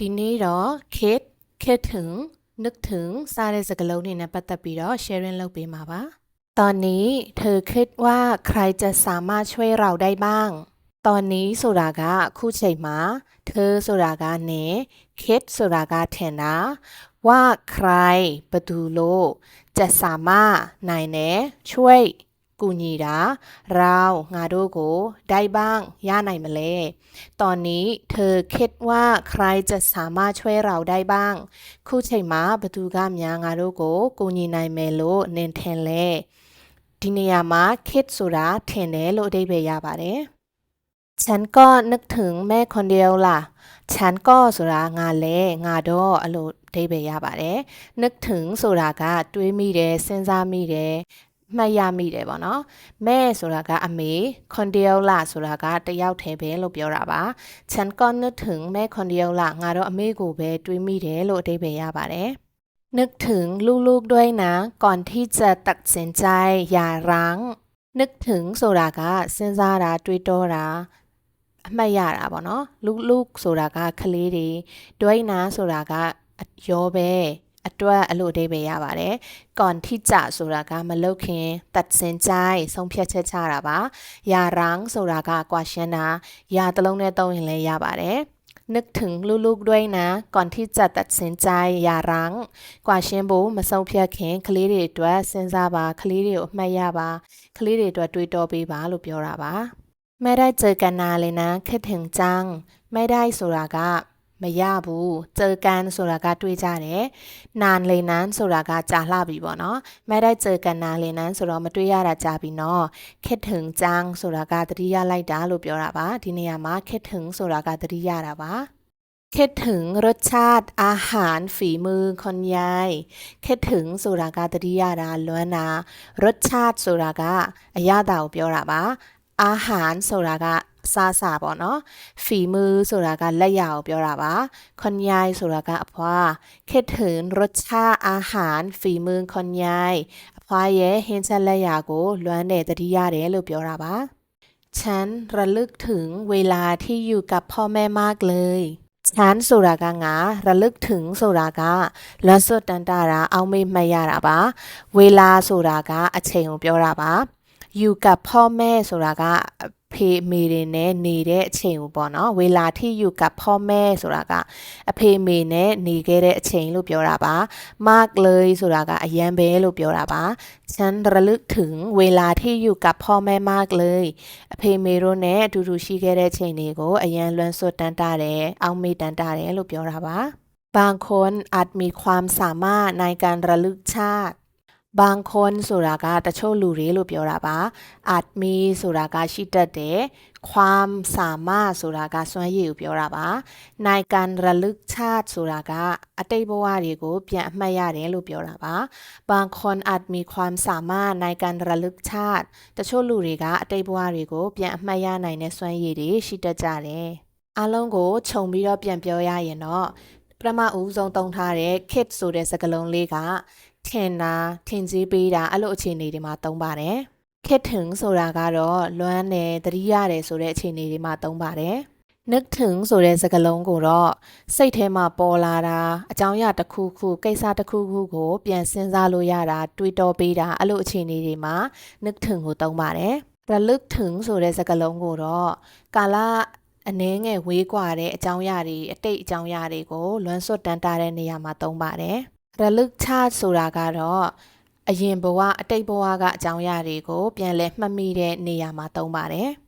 ဒီနေ့တော့ kid คิดถึงนึกถึงစတဲ့စကားလုံးတွေနဲ့ပတ်သက်ပြီးတော့ sharing လုပ်ပေးမှာပါ ตอนนี้เธอคิดว่าใครจะสามารถช่วยเราได้บ้าง ตอนนี้ဆိုတာကအခုချိန်မှာเธอဆိုတာကနင် kid ဆိုတာကထင်တာว่าใครဘယ်သူလို့จะสามารถနိုင်တယ်ช่วย ကူညီတာเราငါတို့ကိုได้บ้างရနိုင်မလဲ ตอนนี้เธอคิดว่าใครจะสามารถช่วยเราได้บ้าง ခုချိန်မှာဘသူကများငါတို့ကိုကူညီနိုင်မယ်လို့နင်ထင်လဲဒီနေရာမှာ kid ဆိုတာထင်တယ်လို့အဓိပ္ပာယ်ရပါတယ်ฉันก็นึกถึงแม่คนเดียวล่ะฉันก็ဆိုတာငါလဲငါတော့အဲ့လိုအဓိပ္ပာယ်ရပါတယ်นึกถึงဆိုတာကတွေးမိတယ်စဉ်းစားမိတယ် မှတ်ရမိတယ်ပေါ့နော်မဲဆိုတာကအမေခွန်တယောက်လာဆိုတာကတယောက်တည်းပဲလို့ပြောတာပါ ฉันก็นึกถึงแม่คนเดียวล่ะငါတော့အမေကိုပဲတွေးမိတယ်လို့အဓိပ္ปာယ်ရပါတယ် นึกถึงลูกๆด้วยนะ ก่อนที่จะตัดสินใจอย่าร้าง นึกถึงဆိုတာကစဉ်းစားတာတွေးတောတာအမှတ်ရတာပေါ့နော်လူကဆိုတာကကလေးတွေဒွိနာဆိုတာကရောပဲ အတွက်အလို့အဓိပ္ပာယ်ရပါတယ်။ก่อนที่จะဆိုတာကမလုတ်ခင်ตัดสินใจဆုံးဖြတ်ချက်ချတာပါ။ယာရန်ဆိုတာကကွာရှင်းတာယာတစ်လုံးနဲ့သုံးရင်လည်းရပါတယ်။ นึกถึงลูกๆด้วยนะ ก่อนที่จะตัดสินใจอย่ารั้ง กว่าရှင်းဖို့မဆုံးဖြတ်ခင်ကလေးတွေအတွက်စဉ်းစားပါကလေးတွေကိုအမှတ်ရပါကလေးတွေအတွက်တွေးတောပေးပါလို့ပြောတာပါไม่ได้เจอกันนานเลยนะคิดถึงจังไม่ได้ဆိုတာက မရဘူးเจอกันဆိုတာကတွေ့ကြတယ်นานเลยนั้นဆိုတာကကြာလှပြီပေါ့နော်ไม่ได้เจอกันนานเลยนั้นဆိုတော့မတွေ့ရတာကြာပြီနော်คิดถึงจังဆိုတာကတတိယလိုက်တာလို့ပြောတာပါဒီနေရာမှာคิดถึงဆိုတာကတတိယတာပါ คิดถึงรสชาติอาหารฝีมือคนยายคิดถึงဆိုတာကတတိယတာလွမ်းတာรสชาติဆိုတာကအရသာကိုပြောတာပါအာဟာရဆိုတာက စားစာပေါ့နော်ဖီมือဆိုတာကလက်ရကိုပြောတာပါคนยายဆိုတာကအဖွာคิดถึงรสชาติอาหารฝีมือคนยายအဖွာရဲ့ဟင်းချက်လက်ရကိုလွမ်းတဲ့တတိယတယ်လို့ပြောတာပါ ฉันระลึกถึงเวลาที่อยู่กับพ่อแม่มากเลย ฉันဆိုတာကငါระลึกถึงဆိုတာကလွတ်စွတ်တန်တာတာအောက်မေ့မှတ်ရတာပါเวลาဆိုတာကအချိန်ကိုပြောတာပါอยู่กับพ่อแม่ဆိုတာကအ ဖေအမေတွေနဲ့နေတဲ့အချိန်ကိုပေါ့နော်เวลาที่อยู่กับพ่อแม่ဆိုတာကအဖေအမေနဲ့နေခဲ့တဲ့အချိန်လို့ပြောတာပါมากเลยဆိုတာကအရန်ပဲလို့ပြောတာပါฉันระลึกถึงเวลาที่อยู่กับพ่อแม่มากเลย အဖေမေတို့နဲ့အတူတူရှိခဲ့တဲ့ချိန်တွေကိုအရန်လွမ်းစွတ်တန်းတာတယ်အောက်မေ့တန်းတာတယ်လို့ပြောတာပါบางคนอาจมีความสามารถในการระลึกชาติ ဘန်ခွန်ဆိုတာကတချို့လူတွေလို့ပြောတာပါအာမီဆိုတာကရှိတတ်တယ်ခွမ်ဆာမဆိုတာကစွမ်းရည်ကိုပြောတာပါနိုင်ကန်ရလုချတ်ဆိုတာကအတိတ်ဘဝတွေကိုပြန်အမှတ်ရတယ်လို့ပြောတာပါဘန်ခွန်အာမီခွမ်ဆာမနိုင်ကန်ရလုချတ်တချို့လူတွေကအတိတ်ဘဝတွေကိုပြန်အမှတ်ရနိုင်တဲ့စွမ်းရည်တွေရှိတတ်ကြတယ်အလုံးကိုခြုံပြီးတော့ပြန်ပြောရရင်တော့ပထမဦးဆုံးသုံးထားတဲ့ kit ဆိုတဲ့စကားလုံးလေးက ထင်တာထင်ကြီးပေးတာအဲ့လိုအခြေအနေတွေမှာသုံးပါတယ်။ kitten ဆိုတာကတော့လွမ်းတယ်တတိရတယ်ဆိုတဲ့အခြေအနေတွေမှာသုံးပါတယ်။ nickting ဆိုတဲ့စကားလုံးကိုတော့စိတ်ထဲမှာပေါ်လာတာအကြောင်းအရာတစ်ခုခုကိစ္စတစ်ခုခုကို ပြန်စဉ်းစားလို့ရတာတွေးတောပေးတာအဲ့လိုအခြေအနေတွေမှာ nickting ကိုသုံးပါတယ်။ the lookting ဆိုတဲ့စကားလုံးကိုတော့ကာလအနည်းငယ်ဝေးကွာတဲ့အကြောင်းအရာတွေအတိတ်အကြောင်းအရာတွေကိုလွမ်းဆွတ်တန်းတာတဲ့နေရာမှာသုံးပါတယ်။ ရလုချဆိုတာကတော့အရင်ဘဝအတိတ်ဘဝကအကြောင်းအရာတွေကို ပြန်လည်မှတ်မိတဲ့နေရာမှာသုံးပါတယ်။